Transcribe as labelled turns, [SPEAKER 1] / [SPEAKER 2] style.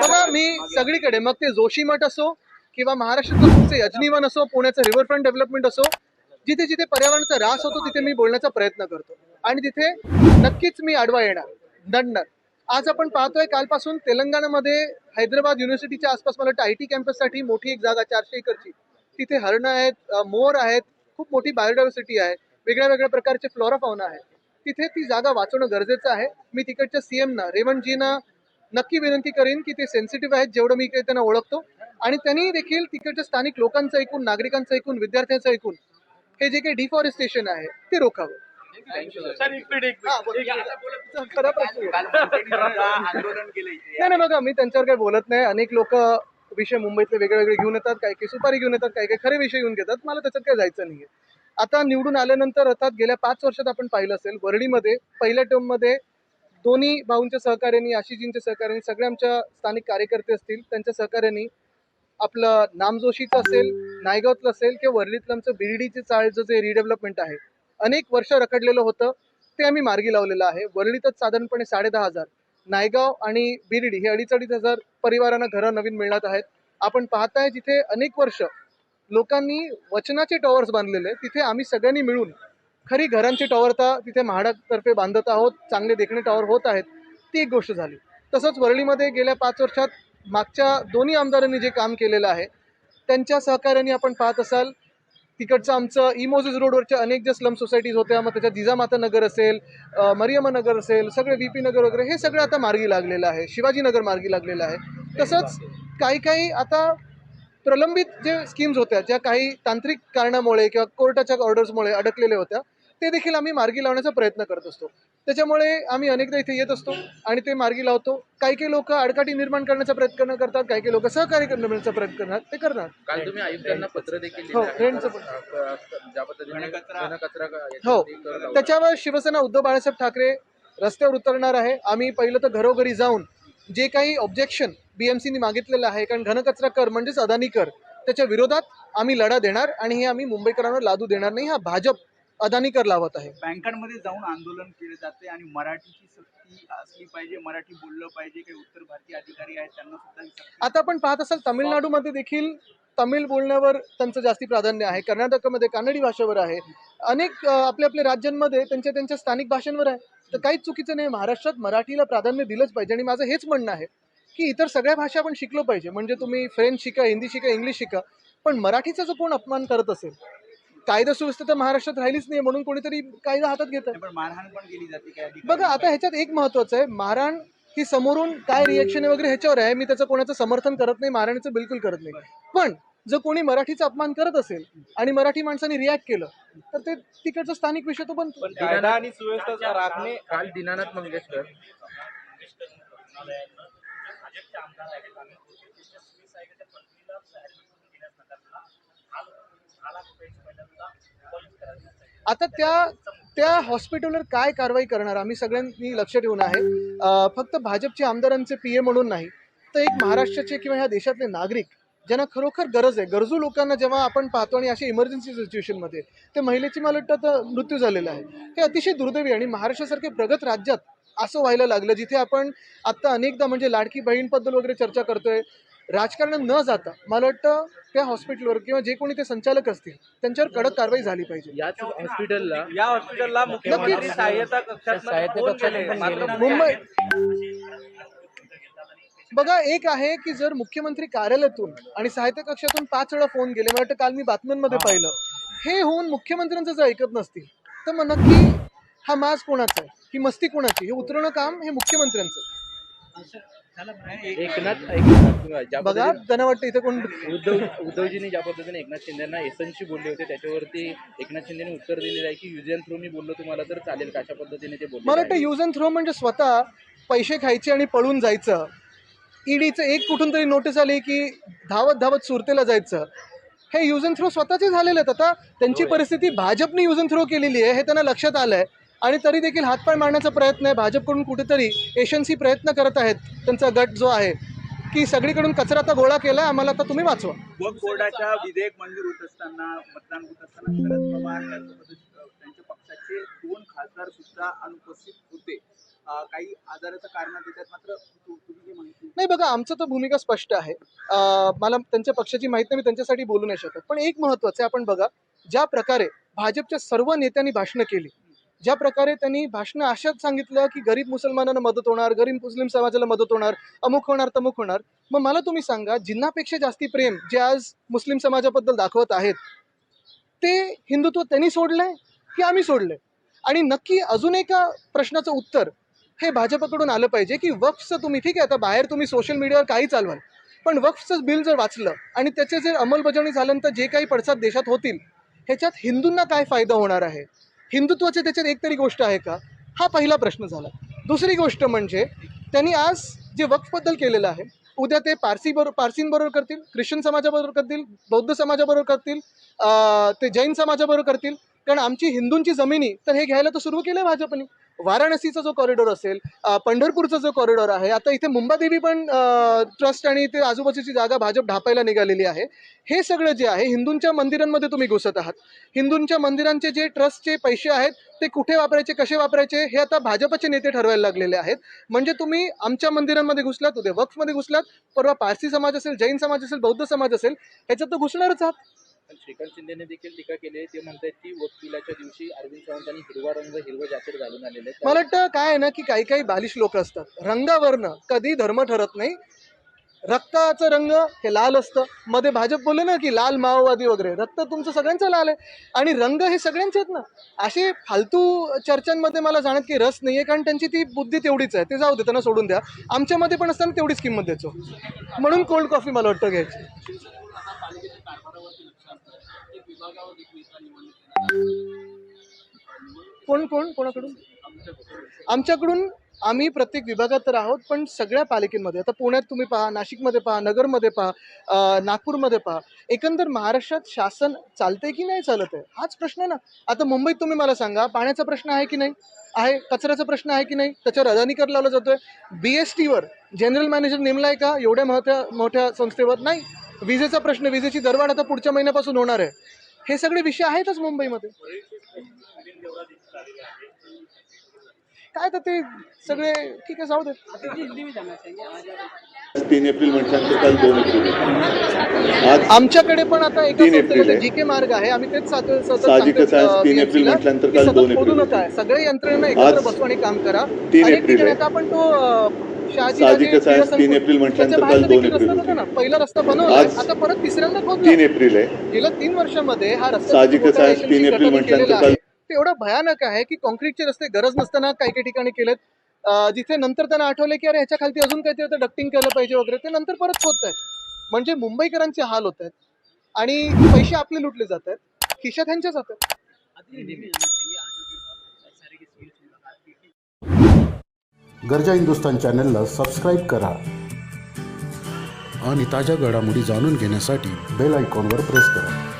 [SPEAKER 1] बघा मी सगळीकडे मग ते जोशी मठ असो किंवा महाराष्ट्राचं तुमचे अजनीवन असो पुण्याचं रिव्हरफ्रंट डेव्हलपमेंट असो जिथे जिथे पर्यावरणाचा ऱ्हास होतो तिथे मी बोलण्याचा प्रयत्न करतो. आणि तिथे नक्कीच मी आडवा येणार दंडणार आज आपण पाहतोय कालपासून तेलंगणामध्ये हैदराबाद युनिव्हर्सिटीच्या आसपास मला वाटतं आय टी कॅम्पससाठी मोठी एक जागा चारशे एकरची. तिथे हरणं आहेत मोर आहेत खूप मोठी बायोडायव्हर्सिटी आहे. वेगळ्या वेगळ्या प्रकारचे फ्लोरा फाउना आहे तिथे ती जागा वाचवणं गरजेचं आहे. मी तिकडच्या सीएमना रेवणजीना नक्की विनंती करेन की ते सेन्सिटिव्ह आहेत जेवढं मी त्यांना ओळखतो. आणि त्यांनी देखील तिकडच्या स्थानिक लोकांचं ऐकून नागरिकांचं ऐकून विद्यार्थ्यांचं ऐकून हे जे काही डिफॉरेस्टेशन आहे ते रोखावं. हा, नाही नाही बघा मी त्यांच्यावर काही बोलत नाही. अनेक लोक विषय मुंबईतले वेगळे वेगळे घेऊन येतात काही काही सुपारी घेऊन येतात काही काही खरे विषय घेऊन घेतात. मला त्याच्यात काही जायचं नाहीये. आता निवडून आल्यानंतर अर्थात गेल्या पाच वर्षात आपण पाहिलं असेल वरळीमध्ये पहिल्या टर्ममध्ये दोन्ही भाऊंच्या सहकार्याने आशिषजींच्या सहकार्याने सगळ्या आमच्या स्थानिक कार्यकर्ते असतील त्यांच्या सहकार्याने आपलं नामजोशीचं असेल नायगावतलं असेल किंवा वरळीतलं आमचं बिर्डीचे चाळचं जे रिडेव्हलपमेंट आहे अनेक वर्ष रखडलेलं होतं ते आम्ही मार्गी लावलेलं आहे. वरळीतच साधारणपणे साडेदहा हजार. नायगाव आणि बिर्डी हे अडीच अडीच हजार परिवारांना घरं नवीन मिळणार आहेत. आपण पाहताय जिथे अनेक वर्ष लोकांनी वचनाचे टॉवर्स बांधलेले तिथे आम्ही सगळ्यांनी मिळून खरी घरांची टॉवर तर तिथे म्हाडातर्फे बांधत आहोत. चांगले देखणे टॉवर होत आहेत. ती एक गोष्ट झाली. तसंच वरळीमध्ये गेल्या पाच वर्षात मागच्या दोन्ही आमदारांनी जे काम केलेलं आहे त्यांच्या सहकार्याने आपण पाहत असाल तिकडचं आमचं इमोजेस रोडवरच्या अनेक ज्या स्लम सोसायटीज होत्या मग त्याच्यात जिजामाता नगर असेल मरियमा नगर असेल सगळे व्ही पी नगर वगैरे हे सगळं आता मार्गी लागलेलं आहे. शिवाजीनगर मार्गी लागलेलं आहे. तसंच काही काही आता प्रलंबित जे स्कीम्स होत्या ज्या काही तांत्रिक कारणामुळे किंवा कोर्टाच्या ऑर्डर्समुळे अडकलेल्या होत्या ते देखील आम्ही मार्गी लावण्याचा प्रयत्न करत असतो. त्याच्यामुळे आम्ही अनेकदा इथे येत असतो आणि ते मार्गी लावतो. काही काही लोक अडकाटी निर्माण करण्याचा प्रयत्न करतात काही काही लोक सहकार्य करण्याचा प्रयत्न करणार ते करणार
[SPEAKER 2] काल तुम्ही आयुक्तांना पत्र देखील
[SPEAKER 1] हो, हो. त्याच्यावर शिवसेना उद्धव बाळासाहेब ठाकरे रस्त्यावर उतरणार आहे. आम्ही पहिलं तर घरोघरी जाऊन जे काही ऑब्जेक्शन बीएमसीनी मागितलेलं आहे कारण घनकचरा कर म्हणजेच अदानी कर त्याच्या विरोधात आम्ही लढा देणार आणि हे आम्ही मुंबईकरांवर लादू देणार नाही हा भाजप अदानी कर लावत आहे.
[SPEAKER 3] बँकांमध्ये जाऊन आंदोलन केले जाते आणि मराठीची सक्ती असली पाहिजे मराठी बोललं पाहिजे काही उत्तर भारतीय अधिकारी आहेत त्यांना सुद्धा
[SPEAKER 1] आता आपण पाहत असाल तामिळनाडूमध्ये देखील तमिळ बोलण्यावर त्यांचं जास्ती प्राधान्य आहे कर्नाटकमध्ये कानडी भाषेवर आहे. अनेक आपल्या आपल्या राज्यांमध्ये त्यांच्या त्यांच्या स्थानिक भाषांवर आहे. तर काहीच चुकीचं नाही. महाराष्ट्रात मराठीला प्राधान्य दिलंच पाहिजे आणि माझं हेच म्हणणं आहे की इतर सगळ्या भाषा आपण शिकलो पाहिजे. म्हणजे तुम्ही फ्रेंच शिका हिंदी शिका इंग्लिश शिका पण मराठीचा जो कोण अपमान करत असेल कायदा सुव्यवस्था तर महाराष्ट्रात राहिलीच नाही म्हणून कोणीतरी कायदा हातात घेत
[SPEAKER 3] अधिकारी
[SPEAKER 1] बघा आता ह्याच्यात एक महत्वाचं आहे. मारहाण ही समोरून काय रिएक्शन आहे वगैरे ह्याच्यावर आहे. मी त्याचं कोणाचं समर्थन करत नाही मारहाणीचं बिलकुल करत नाही. पण जर कोणी मराठीचा अपमान करत असेल आणि मराठी माणसाने रिॲक्ट केलं तर ते तिकडचा स्थानिक विषय तो बनतो.
[SPEAKER 2] कायदा आणि सुव्यवस्था राखणे काल दीनानाथ मंगेशकर.
[SPEAKER 1] आता त्या त्या हॉस्पिटलवर काय कारवाई करणार आम्ही सगळ्यांनी लक्ष ठेवून आहे. फक्त भाजपचे आमदारांचे पी ए म्हणून नाही तर एक महाराष्ट्राचे किंवा ह्या देशातले नागरिक ज्यांना खरोखर गरज आहे गरजू लोकांना जेव्हा आपण पाहतो आणि अशी इमर्जन्सी सिच्युएशनमध्ये ते महिलेची मला वाटतं आता मृत्यू झालेला आहे हे अतिशय दुर्दैवी आणि महाराष्ट्रासारखे प्रगत राज्यात असं व्हायला लागलं जिथे आपण आत्ता अनेकदा म्हणजे लाडकी बहीणबद्दल वगैरे चर्चा करतोय राजकारणात न जाता मला वाटतं त्या हॉस्पिटलवर किंवा जे कोणी ते संचालक असतील त्यांच्यावर कडक कारवाई झाली पाहिजे
[SPEAKER 2] याच हॉस्पिटलला
[SPEAKER 4] या हॉस्पिटलला मुख्यमंत्री. सहाय्यता कक्षात.
[SPEAKER 1] मुंबई बघा एक आहे की जर मुख्यमंत्री कार्यालयातून आणि साहित्य कक्षातून पाच वेळा फोन गेले मला वाटतं काल मी बातम्यांमध्ये पाहिलं हे होऊन मुख्यमंत्र्यांचं जर ऐकत नसतील तर मग नक्की हा माज कोणाचा आहे? ही मस्ती कोणाची हे उतरवणं काम हे मुख्यमंत्र्यांचं आहे.
[SPEAKER 2] एकनाथ एकनाथ ज्या
[SPEAKER 1] बघा त्यांना वाटतं इथे कोण
[SPEAKER 2] उद्धव उद्धवजींनी ज्या पद्धतीने एकनाथ शिंदेना एसनशी बोलले होते त्याच्यावरती एकनाथ शिंदेने उत्तर दिलेलं आहे की युज अँड थ्रू मी बोललो तुम्हाला तर चालेल का अशा पद्धतीने ते
[SPEAKER 1] मला वाटतं
[SPEAKER 2] बोलले
[SPEAKER 1] यूज अँड थ्रो म्हणजे स्वतः पैसे खायचे आणि पळून जायचं. ईडीचं एक कुठून तरी नोटीस आली की धावत धावत सुरतेला जायचं. हे यूज अँड थ्रो स्वतःचे झालेले आहेत आता. त्यांची परिस्थिती भाजपने यूज अँड थ्रो केलेली आहे. हे त्यांना लक्षात आलं आहे आणि तरी देखील हातपाय मारण्याचा प्रयत्न आहे. भाजपकडून कुठेतरी एशन्सी प्रयत्न करत आहेत. त्यांचा गट जो आहे की सगळीकडून कचरा आता गोळा केला. आम्हाला आता तुम्ही वाचवा.
[SPEAKER 3] वक्फ बोर्डाच्या विधेयक मंजूर होत असताना मतदान होत असताना शरद पवार त्यांच्या पक्षाचे दोन खासदार सुद्धा अनुपस्थित होते. काही आजाराचं कारण देतात मात्र तुम्ही माहिती
[SPEAKER 1] नाही बघा आमचं तर भूमिका स्पष्ट आहे. मला त्यांच्या पक्षाची माहिती नाही मी त्यांच्यासाठी बोलू नाही शकत. पण एक महत्वाचं आहे आपण बघा ज्या प्रकारे भाजपच्या सर्व नेत्यांनी भाषणं केली ज्या प्रकारे त्यांनी भाषणं अशाच सांगितलं की गरीब मुसलमानांना मदत होणार गरीब मुस्लिम समाजाला मदत होणार अमुक होणार तमुक होणार. मग मला तुम्ही सांगा जिन्नापेक्षा जास्ती प्रेम जे आज मुस्लिम समाजाबद्दल दाखवत आहेत ते हिंदुत्व त्यांनी सोडलंय की आम्ही सोडलंय? आणि नक्की अजून एका प्रश्नाचं उत्तर हे भाजपकडून आलं पाहिजे की वक्फचं तुम्ही ठीक आहे आता बाहेर तुम्ही सोशल मीडियावर काही चालवाल पण वक्फचं बिल जर वाचलं आणि त्याचे जर अंमलबजावणी झाल्यानंतर जे काही पडसाद देशात होतील ह्याच्यात हिंदूंना काय फायदा होणार आहे? हिंदुत्वाचे त्याच्यात एक तरी गोष्ट आहे का? हा पहिला प्रश्न झाला. दुसरी गोष्ट म्हणजे त्यांनी आज जे वक्फबद्दल केलेलं आहे उद्या ते पारसीबरो पारसींबरोबर करतील ख्रिश्चन समाजाबरोबर करतील बौद्ध समाजाबरोबर करतील ते जैन समाजाबरोबर करतील कारण आमची हिंदूंची जमिनी तर हे घ्यायला तर सुरू केलं आहे भाजपने. वाराणसीचा जो कॉरिडॉर असेल पंढरपूरचा जो कॉरिडॉर आहे आता इथे मुंबादेवी पण ट्रस्ट आणि इथे आजूबाजूची जागा भाजप ढापायला निघालेली आहे. हे सगळं जे आहे हिंदूंच्या मंदिरांमध्ये तुम्ही घुसत आहात. हिंदूंच्या मंदिरांचे जे ट्रस्टचे पैसे आहेत ते कुठे वापरायचे कसे वापरायचे हे आता भाजपचे नेते ठरवायला लागलेले आहेत. म्हणजे तुम्ही आमच्या मंदिरांमध्ये घुसलात उद्या वक्फमध्ये घुसलात परवा पारसी समाज असेल जैन समाज असेल बौद्ध समाज असेल ह्याच्यात तर घुसणारच आहात.
[SPEAKER 2] पण श्रीकांत शिंदेने देखील टीका केली आहे. ते म्हणतात की वकिलाच्या दिवशी अरविंद सावंतांनी हिरवा रंग हिरवं जाकेट घालून आलेले आहेत.
[SPEAKER 1] मला वाटतं काय आहे ना की काही काही बालिश लोक असतात. रंगावरनं कधी धर्म ठरत नाही. रक्ताचं रंग हे लाल असतं. मध्ये भाजप बोलले ना की लाल माओवादी वगैरे. रक्त तुमचं सगळ्यांचं लाल आहे. आणि रंग हे सगळ्यांचे आहेत ना. असे फालतू चर्चांमध्ये मला जाण्यात काही रस नाही आहे कारण त्यांची ती बुद्धी तेवढीच आहे. ते जाऊ दे त्यांना सोडून द्या. आमच्यामध्ये पण असताना तेवढीच किंमत द्यायचो. म्हणून कोल्ड कॉफी मला वाटतं घ्यायची. कोण कोण? कोणाकडून? आमच्याकडून आम्ही प्रत्येक विभागात तर आहोत पण सगळ्या पालिकेमध्ये आता पुण्यात तुम्ही पहा नाशिकमध्ये पहा नगरमध्ये पहा नागपूरमध्ये पहा एकंदर महाराष्ट्रात शासन चालतंय की नाही चालत आहे हाच प्रश्न आहे ना. आता मुंबईत तुम्ही मला सांगा पाण्याचा प्रश्न आहे की नाही? आहे कचऱ्याचा प्रश्न आहे की नाही? त्याच्यावर अदानी कर लावला जातोय. बी एस टीवर जनरल मॅनेजर नेमला आहे का? एवढ्या मोठ्या मोठ्या संस्थेवर नाही. विजेचा प्रश्न विजेची दरवाढ आता पुढच्या महिन्यापासून होणार आहे. हे सगळे विषय आहेतच मुंबईमध्ये. काय तर ते सगळे ठीक आहे जाऊ दे.
[SPEAKER 5] तीन एप्रिल म्हटल्यानंतर काल दोन एप्रिल.
[SPEAKER 1] आमच्याकडे पण आता एका. जी के मार्ग आहे. आम्ही तेच
[SPEAKER 5] साहजिकच आहे, तीन एप्रिल म्हटल्यानंतर काल दोन एप्रिल
[SPEAKER 1] सगळे यंत्रणा एकत्र बसू आणि काम करा.
[SPEAKER 5] तीन एप्रिल
[SPEAKER 1] आपण तो
[SPEAKER 5] साहजिकच आहे, तीन एप्रिल म्हटल्यानंतर काल दोन एप्रिल
[SPEAKER 1] पहिला रस्ता बनवला. आता परत तिसऱ्यांदा
[SPEAKER 5] तीन एप्रिल आहे.
[SPEAKER 1] गेल्या तीन वर्षामध्ये हा रस्ता
[SPEAKER 5] साहजिकच आहे, तीन एप्रिल म्हटल्यानंतर काल-.
[SPEAKER 1] ते एवढं भयानक आहे की कॉन्क्रीटचे रस्ते गरज नसताना काही काही ठिकाणी केलेत. जिथे नंतर त्यांना आठवले की अरे ह्याच्या खालती अजून काहीतरी आता डक्टिंग केलं पाहिजे वगैरे ते नंतर परत होत आहेत. म्हणजे मुंबईकरांचे हाल होत आहेत. आणि पैसे आपले लुटले जात आहेत. खिशात ह्यांच्या जातात
[SPEAKER 6] गरजा हिंदुस्तान चॅनलला सबस्क्राईब करा. आणि ताज्या घडामोडी जाणून घेण्यासाठी बेल आयकॉनवर प्रेस करा.